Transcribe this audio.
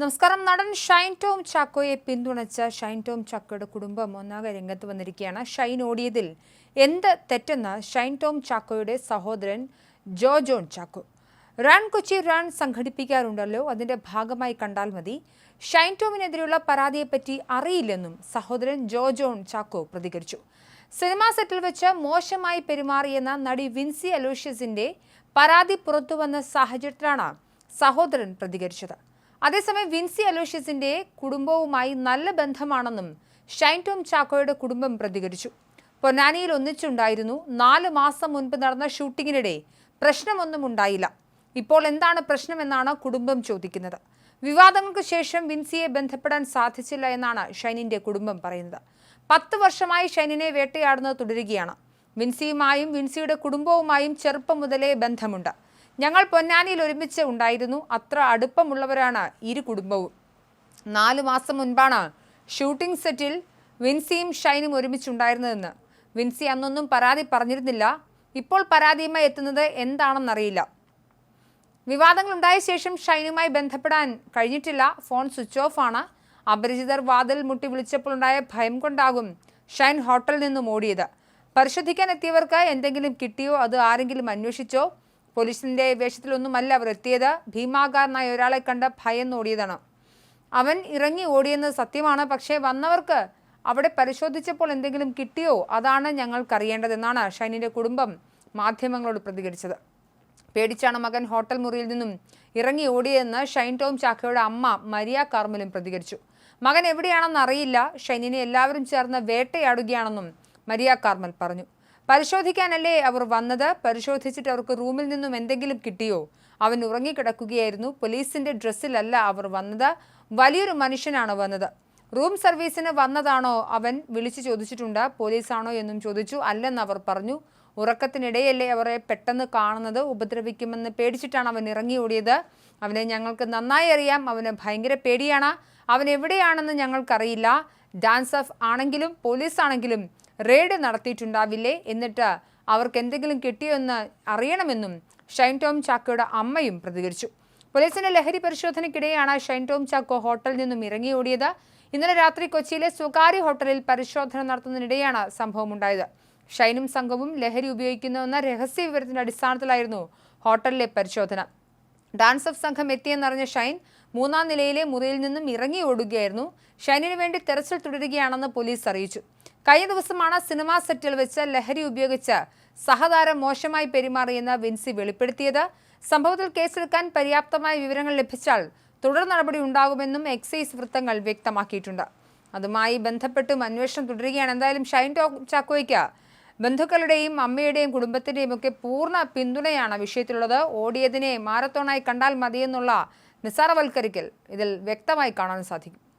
നമസ്കാരം. നടൻ ഷൈൻ ടോം ചാക്കോയെ പിന്തുണച്ച ഷൈൻ ടോം ചാക്കോയുടെ കുടുംബം ഒന്നാകെ രംഗത്ത് വന്നിരിക്കുകയാണ്. ഷൈൻ ഓടിയതിൽ എന്ത് തെറ്റെന്ന് ഷൈൻ ടോം ചാക്കോയുടെ സഹോദരൻ ജോ ജോൺ ചാക്കോ. റൺ കൊച്ചി റൺ സംഘടിപ്പിക്കാറുണ്ടല്ലോ അതിന്റെ ഭാഗമായി കണ്ടാൽ മതി. ഷൈൻ ടോമിനെതിരെയുള്ള പരാതിയെപ്പറ്റി അറിയില്ലെന്നും സഹോദരൻ ജോ ജോൺ ചാക്കോ പ്രതികരിച്ചു. സിനിമാ സെറ്റിൽ വെച്ച് മോശമായി പെരുമാറിയെന്ന നടി വിൻസി അലോഷ്യസിന്റെ പരാതി പുറത്തുവന്ന സാഹചര്യത്തിലാണ് സഹോദരൻ പ്രതികരിച്ചത്. അതേസമയം വിൻസി അലോഷ്യസിന്റെ കുടുംബവുമായി നല്ല ബന്ധമാണെന്നും ഷൈൻ ടോം ചാക്കോയുടെ കുടുംബം പ്രതികരിച്ചു. പൊന്നാനിയിൽ ഒന്നിച്ചുണ്ടായിരുന്നു. നാല് മാസം മുൻപ് നടന്ന ഷൂട്ടിങ്ങിനിടെ പ്രശ്നമൊന്നും ഉണ്ടായില്ല. ഇപ്പോൾ എന്താണ് പ്രശ്നമെന്നാണ് കുടുംബം ചോദിക്കുന്നത്. വിവാദങ്ങൾക്ക് ശേഷം വിൻസിയെ ബന്ധപ്പെടാൻ സാധിച്ചില്ല എന്നാണ് ഷൈനിന്റെ കുടുംബം പറയുന്നത്. പത്ത് വർഷമായി ഷൈനിനെ വേട്ടയാടുന്നത് തുടരുകയാണ്. വിൻസിയുമായും വിൻസിയുടെ കുടുംബവുമായും ചെറുപ്പം മുതലേ ബന്ധമുണ്ട്. ഞങ്ങൾ പൊന്നാനിയിൽ ഒരുമിച്ച് ഉണ്ടായിരുന്നു. അത്ര അടുപ്പമുള്ളവരാണ് ഇരു കുടുംബവും. നാലു മാസം മുൻപാണ് ഷൂട്ടിംഗ് സെറ്റിൽ വിൻസിയും ഷൈനും ഒരുമിച്ചുണ്ടായിരുന്നതെന്ന്. വിൻസി അന്നൊന്നും പരാതി പറഞ്ഞിരുന്നില്ല. ഇപ്പോൾ പരാതിയുമായി എത്തുന്നത് എന്താണെന്നറിയില്ല. വിവാദങ്ങൾ ഉണ്ടായ ശേഷം ഷൈനുമായി ബന്ധപ്പെടാൻ കഴിഞ്ഞിട്ടില്ല. ഫോൺ സ്വിച്ച് ഓഫ് ആണ്. അപരിചിതർ വാതിൽ മുട്ടി വിളിച്ചപ്പോൾ ഉണ്ടായ ഭയം കൊണ്ടാകും ഷൈൻ ഹോട്ടലിൽ നിന്നും ഓടിയത്. പരിശോധിക്കാൻ എത്തിയവർക്ക് എന്തെങ്കിലും കിട്ടിയോ അത് ആരെങ്കിലും അന്വേഷിച്ചോ പോലീസിന്റെ വേഷത്തിലൊന്നുമല്ല അവർ എത്തിയത്. ഭീമാകാരനായ ഒരാളെ കണ്ട് ഭയന്ന് ഓടിയതാണ്. അവൻ ഇറങ്ങി ഓടിയെന്ന് സത്യമാണ്. പക്ഷേ വന്നവർക്ക് അവിടെ പരിശോധിച്ചപ്പോൾ എന്തെങ്കിലും കിട്ടിയോ? അതാണ് ഞങ്ങൾക്കറിയേണ്ടതെന്നാണ് ഷൈനിന്റെ കുടുംബം മാധ്യമങ്ങളോട് പ്രതികരിച്ചത്. പേടിച്ചാണ് മകൻ ഹോട്ടൽ മുറിയിൽ നിന്നും ഇറങ്ങി ഓടിയതെന്ന് ഷൈൻ ടോം ചാക്കോയുടെ അമ്മ മരിയ കാർമലും പ്രതികരിച്ചു. മകൻ എവിടെയാണെന്ന് അറിയില്ല ഷൈനിനെ എല്ലാവരും ചേർന്ന് വേട്ടയാടുകയാണെന്നും മരിയ കാർമൽ പറഞ്ഞു. പരിശോധിക്കാനല്ലേ അവർ വന്നത്? പരിശോധിച്ചിട്ട് അവർക്ക് റൂമിൽ നിന്നും എന്തെങ്കിലും കിട്ടിയോ? അവൻ ഉറങ്ങിക്കിടക്കുകയായിരുന്നു. പോലീസിന്റെ ഡ്രസ്സിലല്ല അവർ വന്നത്. വലിയൊരു മനുഷ്യനാണ് വന്നത്. റൂം സർവീസിന് വന്നതാണോ? അവൻ വിളിച്ചു ചോദിച്ചിട്ടുണ്ട്. പോലീസാണോ എന്നും ചോദിച്ചു. അല്ലെന്ന് അവർ പറഞ്ഞു. ഉറക്കത്തിനിടയല്ലേ അവരെ പെട്ടെന്ന് കാണുന്നത്. ഉപദ്രവിക്കുമെന്ന് പേടിച്ചിട്ടാണ് അവൻ ഇറങ്ങി ഓടിയത്. അവനെ ഞങ്ങൾക്ക് നന്നായി അറിയാം. അവന് ഭയങ്കര പേടിയാണ്. അവൻ എവിടെയാണെന്ന് ഞങ്ങൾക്കറിയില്ല. ഡാൻസ് ഓഫ് ആണെങ്കിലും പോലീസ് ആണെങ്കിലും റെയ്ഡ് നടത്തിയിട്ടുണ്ടാവില്ലേ? എന്നിട്ട് അവർക്ക് എന്തെങ്കിലും കിട്ടിയോ എന്ന് അറിയണമെന്നും ഷൈൻ ടോം ചാക്കോയുടെ അമ്മയും പ്രതികരിച്ചു. പോലീസിന്റെ ലഹരി പരിശോധനയ്ക്കിടെയാണ് ഷൈൻ ടോം ചാക്കോ ഹോട്ടലിൽ നിന്നും ഇറങ്ങി ഓടിയത്. ഇന്നലെ രാത്രി കൊച്ചിയിലെ സ്വകാര്യ ഹോട്ടലിൽ പരിശോധന നടത്തുന്നതിനിടെയാണ് സംഭവമുണ്ടായത് ഷൈനും സംഘവും ലഹരി ഉപയോഗിക്കുന്നുവെന്ന രഹസ്യ വിവരത്തിന്റെ അടിസ്ഥാനത്തിലായിരുന്നു ഹോട്ടലിലെ പരിശോധന. ഡാൻസ് ഓഫ് സംഘം എത്തിയെന്നറിഞ്ഞ ഷൈൻ മൂന്നാം നിലയിലെ മുറിയിൽ നിന്നും ഇറങ്ങി ഓടുകയായിരുന്നു. ഷൈനിന് വേണ്ടി തെരച്ചിൽ തുടരുകയാണെന്ന് പോലീസ് അറിയിച്ചു. കഴിഞ്ഞ ദിവസമാണ് സിനിമാ സെറ്റിൽ വെച്ച് ലഹരി ഉപയോഗിച്ച് സഹതാരം മോശമായി പെരുമാറിയെന്ന് വിൻസി വെളിപ്പെടുത്തിയത്. സംഭവത്തിൽ കേസെടുക്കാൻ പര്യാപ്തമായ വിവരങ്ങൾ ലഭിച്ചാൽ തുടർ നടപടി ഉണ്ടാകുമെന്നും എക്സൈസ് വൃത്തങ്ങൾ വ്യക്തമാക്കിയിട്ടുണ്ട്. അതുമായി ബന്ധപ്പെട്ടും അന്വേഷണം തുടരുകയാണ്. എന്തായാലും ഷൈൻ ചാക്കോയ്ക്ക് ബന്ധുക്കളുടെയും അമ്മയുടെയും കുടുംബത്തിന്റെയും ഒക്കെ പൂർണ പിന്തുണയാണ് വിഷയത്തിലുള്ളത്. ഓടിയതിനെ മാരത്തോണായി കണ്ടാൽ മതിയെന്നുള്ള നിസ്സാരവൽക്കരിക്കൽ ഇതിൽ വ്യക്തമായി കാണാൻ സാധിക്കും.